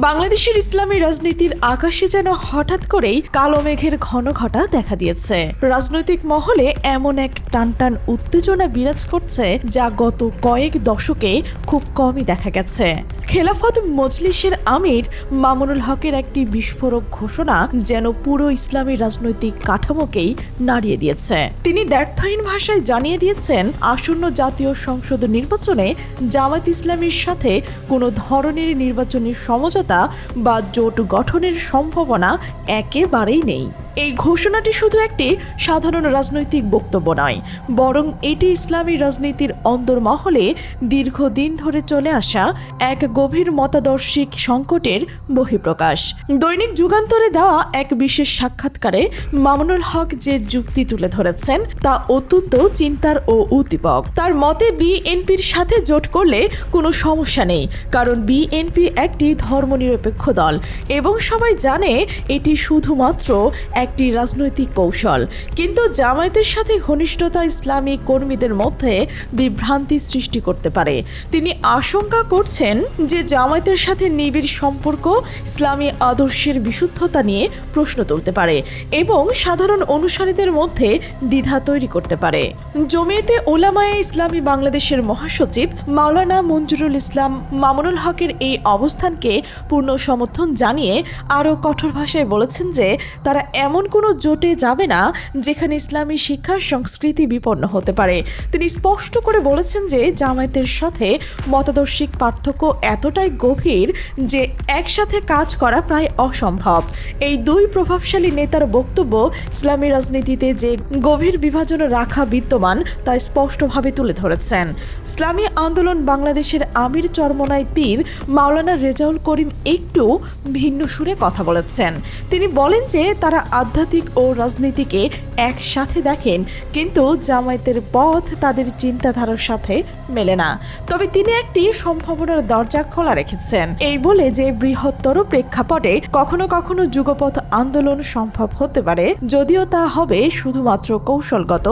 বাংলাদেশের ইসলামী রাজনীতির আকাশে যেন হঠাৎ করেই কালো মেঘের ঘন ঘটা দেখা দিয়েছে। রাজনৈতিক মহলে এমন এক টানটান উত্তেজনা বিরাজ করছে যা গত কয়েক দশকে খুব কমই দেখা গেছে। খেলাফত মজলিসের আমির মামুনুল হকের একটি বিস্ফোরক ঘোষণা যেন পুরো ইসলামী রাজনৈতিক কাঠামোকেই নাড়িয়ে দিয়েছে। তিনি দ্ব্যর্থহীন ভাষায় জানিয়ে দিয়েছেন, আসন্ন জাতীয় সংসদ নির্বাচনে জামাত ইসলামীর সাথে কোনো ধরনের নির্বাচনী সমঝোতা বা জোট গঠনের সম্ভাবনা একেবারেই নেই। এই ঘোষণাটি শুধু একটি সাধারণ রাজনৈতিক বক্তব্য নয়, বরং এটি ইসলামী রাজনীতির অন্দরমহলে দীর্ঘদিন ধরে চলে আসা এক গভীর মতাদর্শিক সংকটের বহিঃপ্রকাশ। দৈনিক যুগান্তরে দেওয়া এক বিশেষ সাক্ষাৎকারে মামুনুল হক যে যুক্তি তুলে ধরেছেন তা অত্যন্ত চিন্তার ও উদ্দীপক। তার মতে, বিএনপির সাথে জোট করলে কোনো সমস্যা নেই, কারণ বিএনপি একটি ধর্মনিরপেক্ষ দল এবং সবাই জানে এটি শুধুমাত্র একটি রাজনৈতিক কৌশল। কিন্তু জামায়াতের সাথে ঘনিষ্ঠতা ইসলামী কর্মীদের মধ্যে বিভ্রান্তি সৃষ্টি করতে পারে। তিনি আশঙ্কা করছেন যে জামায়াতের সাথে নিবিড় সম্পর্ক ইসলামী আদর্শের বিশুদ্ধতা নিয়ে প্রশ্ন তুলতে পারে এবং সাধারণ অনুসারীদের মধ্যে দ্বিধা তৈরি করতে পারে। জমিয়েতে ওলামায়ে ইসলামী বাংলাদেশের মহাসচিব মাওলানা মঞ্জুরুল ইসলাম মামুনুল হকের এই অবস্থানকে পূর্ণ সমর্থন জানিয়ে আরও কঠোর ভাষায় বলেছেন যে তারা এমন কোনো জোটে যাবে না যেখানে ইসলামী শিক্ষা সংস্কৃতি বিপন্ন হতে পারে। তিনি স্পষ্ট করে বলেছেন যে জামায়াতের সাথে মতাদর্শিক পার্থক্য এতটাই গভীর যে একসাথে কাজ করা প্রায় অসম্ভব। এই দুই প্রভাবশালী নেতার বক্তব্য ইসলামী রাজনীতিতে যে গভীর বিভাজন রাখা বিদ্যমান, তা স্পষ্টভাবে তুলে ধরেছেন। ইসলামী আন্দোলন বাংলাদেশের আমির চরমনাই পীর মাওলানা রেজাউল করিম একটু ভিন্ন সুরে কথা বলেছেন। তিনি বলেন যে তারা আধ্যাত্মিক ও রাজনীতিকে একসাথে দেখেন, কিন্তু জামায়াতের পথ তাদের চিন্তাধারার সাথে মেলে না। তবে তিনি একটি সম্ভাবনার দরজা খোলা রেখেছেন। এই বলে যে বৃহত্তর প্রেক্ষাপটে কখনো কখনো যুগপথ আন্দোলন সম্ভব হতে পারে, যদিও তা হবে শুধুমাত্র কৌশলগত,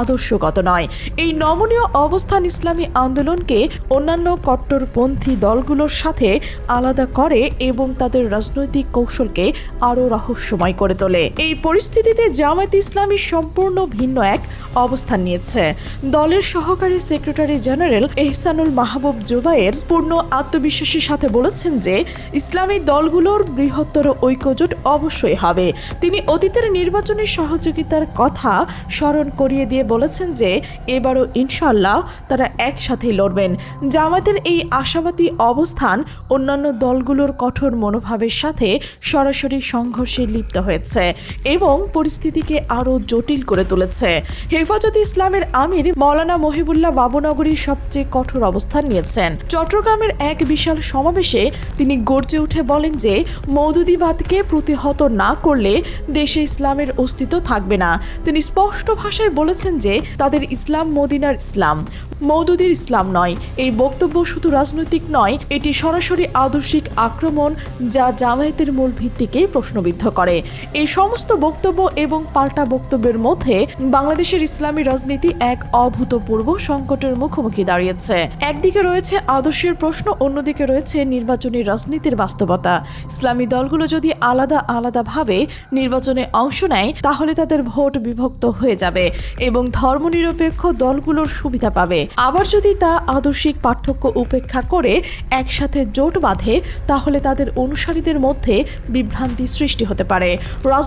আদর্শগত নয়। এই নমনীয় অবস্থান ইসলামী আন্দোলনকে অন্যান্য কট্টরপন্থী দলগুলোর সাথে আলাদা করে এবং তাদের রাজনৈতিক কৌশলকে আরও রহস্যময় করে তোলে। এই পরিস্থিতিতে জামায়াত ইসলামী সম্পূর্ণ ভিন্ন এক অবস্থান নিয়েছে। দলের সহকারী সেক্রেটারি জেনারেল এহসানুল মাহবুব জুবাইর পূর্ণ আত্মবিশ্বাসের সাথে বলেছেন যে, ইসলামী দলগুলোর বৃহত্তর ঐক্যজোট অবশ্যই হবে। তিনি অতীতের নির্বাচনী সহযোগিতার কথা স্মরণ করিয়ে দিয়ে বলেছেন যে, এবারও ইনশাল্লাহ তারা একসাথেই লড়বেন। জামাতের এই আশাবাদী অবস্থান অন্যান্য দলগুলোর কঠোর মনোভাবের সাথে সরাসরি সংঘর্ষে লিপ্ত হয়েছে। এবং পরিস্থিতিকে আরও জটিল করে তুলেছে। হেফাজতে ইসলামের আমির মৌলানা মহিবুল্লাহ বাবুনগরী সবচেয়ে কঠোর অবস্থান নিয়েছেন। চট্টগ্রামের এক বিশাল সমাবেশে তিনি গর্জে উঠে বলেন যে, মৌদুদিবাদকে প্রতিহত না করলে দেশে ইসলামের অস্তিত্ব থাকবে না। তিনি স্পষ্ট ভাষায় বলেছেন যে, তাদের ইসলাম মদিনার ইসলাম। মৌদুদির ইসলাম নয়। এই বক্তব্য শুধু রাজনৈতিক নয়, এটি সরাসরি আদর্শিক আক্রমণ যা জামায়াতের মূল ভিত্তিকে প্রশ্নবিদ্ধ করে। এই সমস্ত বক্তব্য এবং পাল্টা বক্তব্যের মধ্যে বাংলাদেশের ইসলামী রাজনীতি এক অভূতপূর্ব সংকটের মুখোমুখি দাঁড়িয়েছে। একদিকে রয়েছে আদর্শের প্রশ্ন, অন্যদিকে রয়েছে নির্বাচনী রাজনীতির বাস্তবতা। ইসলামী দলগুলো যদি আলাদা আলাদাভাবে নির্বাচনে অংশ নেয়, তাহলে তাদের ভোট বিভক্ত হয়ে যাবে এবং ধর্মনিরপেক্ষ দলগুলোর সুবিধা পাবে। আবার যদি তা আদর্শিক পার্থক্য উপেক্ষা করে একসাথে জোট বাঁধে, তাহলে তাদের অনুসারীদের মধ্যে বিভ্রান্তি সৃষ্টি হতে পারে।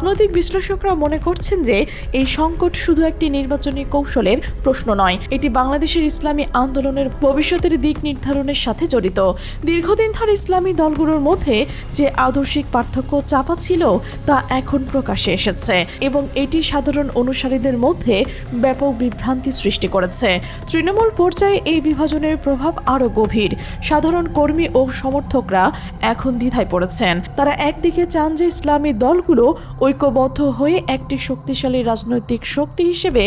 রাজনৈতিক বিশ্লেষকরা মনে করছেন যে এই সংকট শুধু একটি নির্বাচনী কৌশলের প্রশ্ন নয়, এটি বাংলাদেশের ইসলামী আন্দোলনের ভবিষ্যতের দিক নির্ধারণের সাথে জড়িত। দীর্ঘদিন ধরে ইসলামী দলগুলোর মধ্যে যে আদর্শিক পার্থক্য চাপা ছিল, তা এখন প্রকাশে এসেছে এবং এটি সাধারণ অনুসারীদের মধ্যে ব্যাপক বিভ্রান্তি সৃষ্টি করেছে। তৃণমূল পর্যায়ে এই বিভাজনের প্রভাব আরও গভীর। সাধারণ কর্মী ও সমর্থকরা এখন দ্বিধায় পড়েছেন। তারা একদিকে চান যে ইসলামী দলগুলো ঐক্যবদ্ধ হয়ে একটি শক্তিশালী রাজনৈতিক শক্তি হিসেবে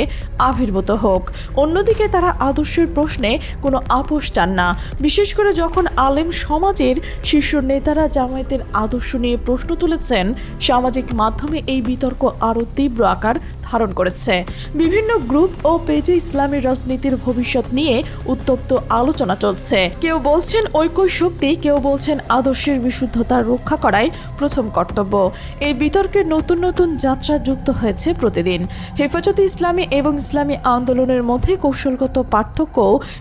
আবির্ভূত হোক। অন্যদিকে তারা আদর্শের প্রশ্নে কোনো আপোষ চান না। বিশেষ করে যখন আলেম সমাজের শীর্ষ নেতারা জামায়াতের আদর্শ নিয়ে প্রশ্ন তুলেছেন, সামাজিক মাধ্যমে এই বিতর্ক আরও তীব্র আকার ধারণ করেছে। বিভিন্ন গ্রুপ ও পেজে ইসলামী রাজনীতির ভবিষ্যৎ নিয়ে উত্তপ্ত আলোচনা চলছে। কেউ বলছেন ঐক্য শক্তি, কেউ বলছেন আদর্শের বিশুদ্ধতা রক্ষা করাই প্রথম কর্তব্য। এই বিতর্কের নতুন নতুন নতুন যাত্রা যুক্ত হয়েছে প্রতিদিন। হেফাজতে ইসলামী এবং ইসলামী আন্দোলনের মধ্যে কৌশলগত পার্থক্য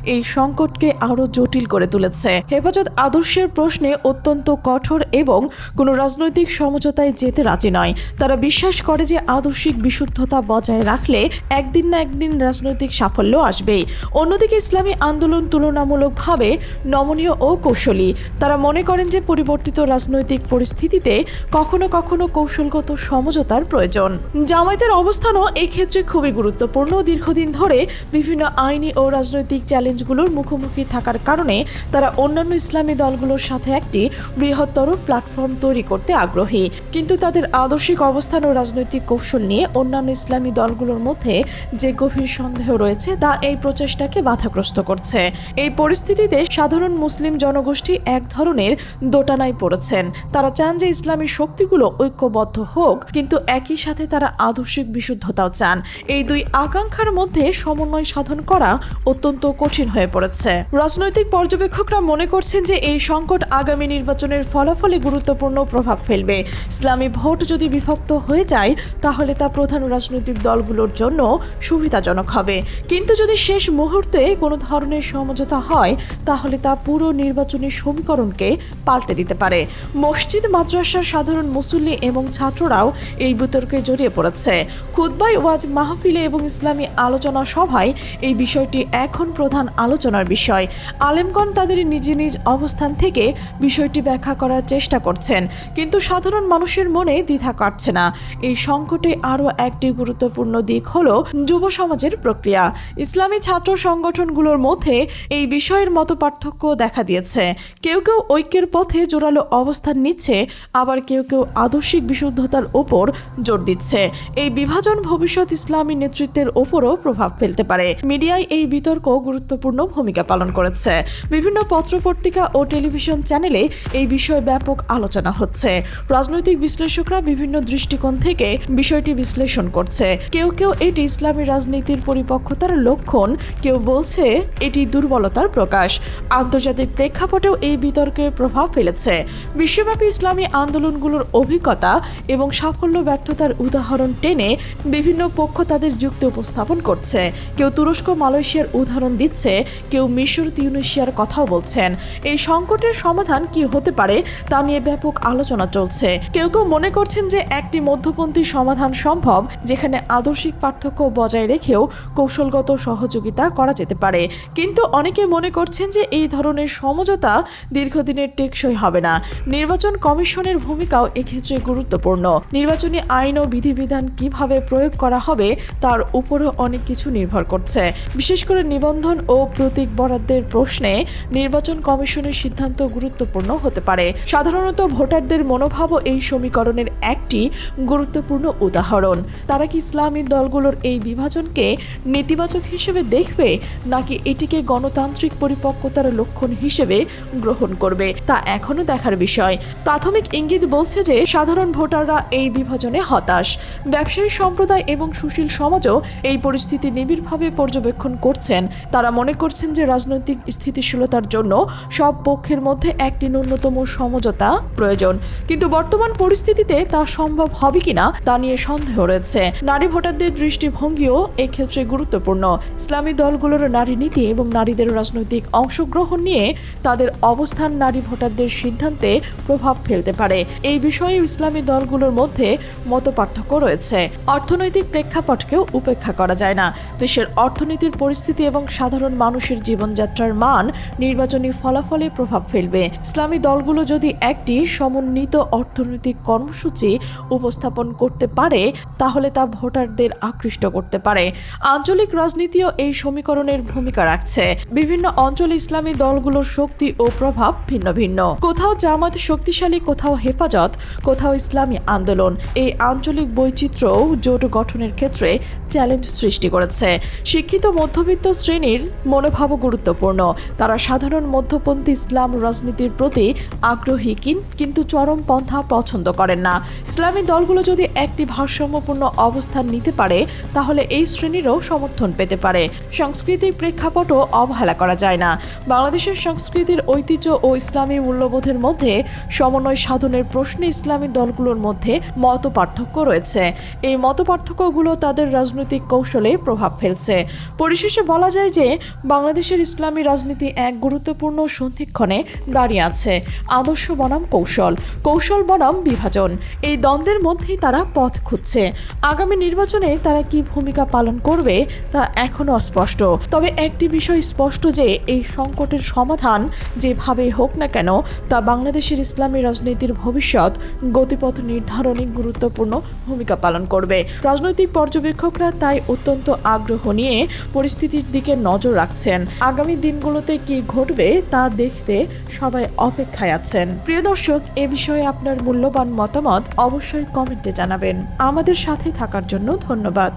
এই সংকটকে আরও জটিল করে তুলেছে। হেফাজত আদর্শের প্রশ্নে অত্যন্ত কঠোর এবং কোনো রাজনৈতিক সমঝোতায় যেতে রাজি নয়। তারা বিশ্বাস করে যে আদর্শিক বিশুদ্ধতা বজায় রাখলে একদিন না একদিন রাজনৈতিক সাফল্য আসবেই। অন্যদিকে ইসলামী আন্দোলন তুলনামূলকভাবে নমনীয় ও কৌশলী। তারা মনে করেন যে পরিবর্তিত রাজনৈতিক পরিস্থিতিতে কখনো কখনো কৌশলগত সমঝোতার প্রয়োজন। জামায়াতের অবস্থানও এই ক্ষেত্রে খুবই গুরুত্বপূর্ণ। দীর্ঘদিন ধরে বিভিন্ন আইনি ও রাজনৈতিক চ্যালেঞ্জগুলোর মুখোমুখি থাকার কারণে তারা অন্যান্য ইসলামী দলগুলোর সাথে একটি বৃহত্তর প্ল্যাটফর্ম তৈরি করতে আগ্রহী। কিন্তু তাদের আদর্শিক অবস্থান ও রাজনৈতিক কৌশল নিয়ে অন্যান্য ইসলামী দলগুলোর মধ্যে যে গভীর সন্দেহ রয়েছে, তা এই প্রচেষ্টাকে বাধাগ্রস্ত করছে। এই পরিস্থিতিতে সাধারণ মুসলিম জনগোষ্ঠী এক ধরনের দোটানায় পড়েছেন। তারা চান যে ইসলামী শক্তিগুলো ঐক্যবদ্ধ হোক কিন্তু একই সাথে তারা আদর্শিক বিশুদ্ধতাও চান। এই দুই আকাঙ্ক্ষার মধ্যে সমন্বয় সাধন করা অত্যন্ত কঠিন হয়ে পড়েছে। রাজনৈতিক পর্যবেক্ষকরা মনে করছেন যে এই সংকট আগামী নির্বাচনের ফলাফলে গুরুত্বপূর্ণ প্রভাব ফেলবে। ইসলামী ভোট যদি বিভক্ত হয়ে যায়, তাহলে তা প্রধান রাজনৈতিক দলগুলোর জন্য সুবিধাজনক হবে। কিন্তু যদি শেষ মুহূর্তে কোনো ধরনের সমঝোতা হয়, তাহলে তা পুরো নির্বাচনী সমীকরণকে পাল্টে দিতে পারে। মসজিদ, মাদ্রাসার সাধারণ মুসল্লি এবং ছাত্ররাও এই বিতর্কে জড়িয়ে পড়েছে। খুদ্বাই ওয়াজ মাহফিলে এবং ইসলামী আলোচনা সভায় এই বিষয়টি এখন প্রধান আলোচনার বিষয়। আলেমগণ তাদের নিজ নিজ অবস্থান থেকে বিষয়টি ব্যাখ্যা করার চেষ্টা করছেন, কিন্তু সাধারণ মানুষের মনে দ্বিধা কাটছে না। এই সংকটে আরও একটি গুরুত্বপূর্ণ দিক হল যুব সমাজের প্রক্রিয়া। ইসলামী ছাত্র সংগঠনগুলোর মধ্যে এই বিষয়ের মতো পার্থক্য দেখা দিয়েছে। কেউ কেউ ঐক্যের পথে জোরালো অবস্থান নিচ্ছে, আবার কেউ কেউ আদর্শিক বিশুদ্ধতার ওপর জোর দিচ্ছে। এই বিভাজন ভবিষ্যৎ ইসলামী নেতৃত্বের ওপরও প্রভাব ফেলতে পারে। মিডিয়ায় এই বিতর্ক গুরুত্বপূর্ণ ভূমিকা পালন করেছে। বিভিন্ন পত্রপত্রিকা ও টেলিভিশন চ্যানেলে এই বিষয়ে ব্যাপক আলোচনা হচ্ছে। রাজনৈতিক বিশ্লেষকরা বিভিন্ন দৃষ্টিকোণ থেকে বিষয়টি বিশ্লেষণ করছে। কেউ কেউ এটি ইসলামী রাজনীতির পরিপক্কতার লক্ষণ, কেউ বলছে এটি দুর্বলতার প্রকাশ। আন্তর্জাতিক প্রেক্ষাপটেও এই বিতর্কের প্রভাব ফেলেছে। বিশ্বব্যাপী ইসলামী আন্দোলনগুলোর অভিজ্ঞতা এবং সাফল্য ব্যর্থতার উদাহরণ টেনে বিভিন্ন পক্ষ তাদের যুক্তি উপস্থাপন করছে। কেউ তুরস্ক, মালয়েশিয়ার উদাহরণ দিচ্ছে, কেউ মিশর, তিউনেশিয়ার কথাও বলছেন। এই সংকটের সমাধান কি হতে পারে তা নিয়ে ব্যাপক আলোচনা চলছে। কেউ কেউ মনে করছেন যে একটি মধ্যপন্থী সমাধান সম্ভব, যেখানে আদর্শিক পার্থক্য বজায় রেখেও কৌশলগত সহযোগিতা করা যেতে পারে। কিন্তু অনেকে মনে করছেন যে এই ধরনের সমঝোতা দীর্ঘদিনের টেকসই হবে না। নির্বাচন কমিশনের ভূমিকাও এক্ষেত্রে গুরুত্বপূর্ণ। নির্বাচনী আইন ও বিধিবিধান কীভাবে প্রয়োগ করা হবে, তার উপরও অনেক কিছু নির্ভর করছে। বিশেষ করে নিবন্ধন ও প্রতীক বরাদ্দের প্রশ্নে নির্বাচন কমিশনের সিদ্ধান্ত গুরুত্বপূর্ণ হতে পারে। সাধারণত ভোটারদের মনোভাবও এই সমীকরণের একটি গুরুত্বপূর্ণ উদাহরণ। তারা কি ইসলামী দলগুলোর এই বিভাজনকে নেতিবাচক হিসেবে দেখবে, নাকি এটিকে গণতান্ত্রিক পরিপক্কতার লক্ষণ হিসেবে গ্রহণ করবে, তা এখনও দেখার বিষয়। প্রাথমিক ইঙ্গিত বলছে যে, সাধারণ ভোটাররা এই বিভাজনে হতাশ। ব্যবসায়ী সম্প্রদায় এবং সুশীল সমাজও এই পরিস্থিতি নিবিড়ভাবে পর্যবেক্ষণ করছেন। তারা মনে করছেন যে রাজনৈতিক স্থিতিশীলতার জন্য সব পক্ষের মধ্যে একটি ন্যূনতম সমঝোতা প্রয়োজন। কিন্তু বর্তমান পরিস্থিতিতে তা সম্ভব হবে কিনা তা নিয়ে সন্দেহ রয়েছে। নারী ভোটারদের দৃষ্টিভঙ্গিও এক্ষেত্রে গুরুত্বপূর্ণ। ইসলামী দলগুলোর নারী নীতি এবং নারীদের রাজনৈতিক অংশগ্রহণ নিয়ে তাদের অবস্থান নারী ভোটারদের সিদ্ধান্তে প্রভাব ফেলতে পারে। এই বিষয়ে ইসলামী দলগুলোর মধ্যে মত পার্থক্য রয়েছে। অর্থনৈতিক প্রেক্ষাপটকেও উপেক্ষা করা যায় না। দেশের অর্থনীতির পরিস্থিতি এবং সাধারণ মানুষের জীবনযাত্রার মান নির্বাচনী ফলাফলে প্রভাব ফেলবে। ইসলামী দলগুলো যদি একটি সমন্বিত অর্থনৈতিক কর্মসূচি উপস্থাপন করতে পারে, তাহলে তা ভোটারদের আকৃষ্ট করতে পারে। আঞ্চলিক রাজনীতিও এই সমীকরণের ভূমিকা রাখছে। বিভিন্ন অঞ্চলে ইসলামী দলগুলোর শক্তি ও প্রভাব ভিন্ন ভিন্ন। কোথাও জামাত শক্তিশালী, কোথাও হেফাজত, কোথাও ইসলামী আন্দোলন। এই আঞ্চলিক বৈচিত্র্যও জোট গঠনের ক্ষেত্রে চ্যালেঞ্জ সৃষ্টি করেছে। শিক্ষিত মধ্যবিত্ত শ্রেণির মনোভাবও গুরুত্বপূর্ণ। তারা সাধারণ মধ্যপন্থী ইসলাম রাজনীতির প্রতি আগ্রহী কিন- কিন্তু চরম পন্থা পছন্দ করেন না। ইসলামী দলগুলো যদি একটি ভারসাম্যপূর্ণ অবস্থান নিতে পারে, তাহলে এই শ্রেণীরও সমর্থন পেতে পারে। সাংস্কৃতিক প্রেক্ষাপটও অবহেলা করা যায় না। বাংলাদেশের সংস্কৃতির ঐতিহ্য ও ইসলামী মূল্যবোধের মধ্যে সমন্বয় সাধনের প্রশ্নে ইসলামী দলগুলোর মধ্যে মত পার্থক্য রয়েছে। এই মত পার্থক্যগুলো তাদের রাজনৈতিক কৌশলে প্রভাব ফেলছে। পরিশেষে বলা যায় যে, বাংলাদেশের ইসলামী রাজনীতি এক গুরুত্বপূর্ণ সন্ধিক্ষণে দাঁড়িয়ে আছে। আদর্শ বনাম কৌশল কৌশল বনাম বিভাজন। এই দ্বন্দ্বের মধ্যেই তারা পথ খুঁজছে। আগামী নির্বাচনে তারা কি ভূমিকা পালন করবে তা এখনও অস্পষ্ট। তবে একটি বিষয় স্পষ্ট যে, এই সংকটের সমাধান যেভাবে হোক না কেন, তা বাংলাদেশের ইসলামী রাজনীতির ভবিষ্যৎ গতিপথ নির্ধারণে গুরুত্বপূর্ণ ভূমিকা পালন করবে। রাজনৈতিক পর্যবেক্ষকরা তাই অত্যন্ত আগ্রহ নিয়ে পরিস্থিতির দিকে নজর রাখছেন। আগামী দিনগুলোতে কি ঘটবে তা দেখতে সবাই অপেক্ষায় আছেন। প্রিয় দর্শক, এ বিষয়ে আপনার মূল্যবান মতামত অবশ্যই কমেন্টে জানাবেন। আমাদের সাথে থাকার জন্য ধন্যবাদ।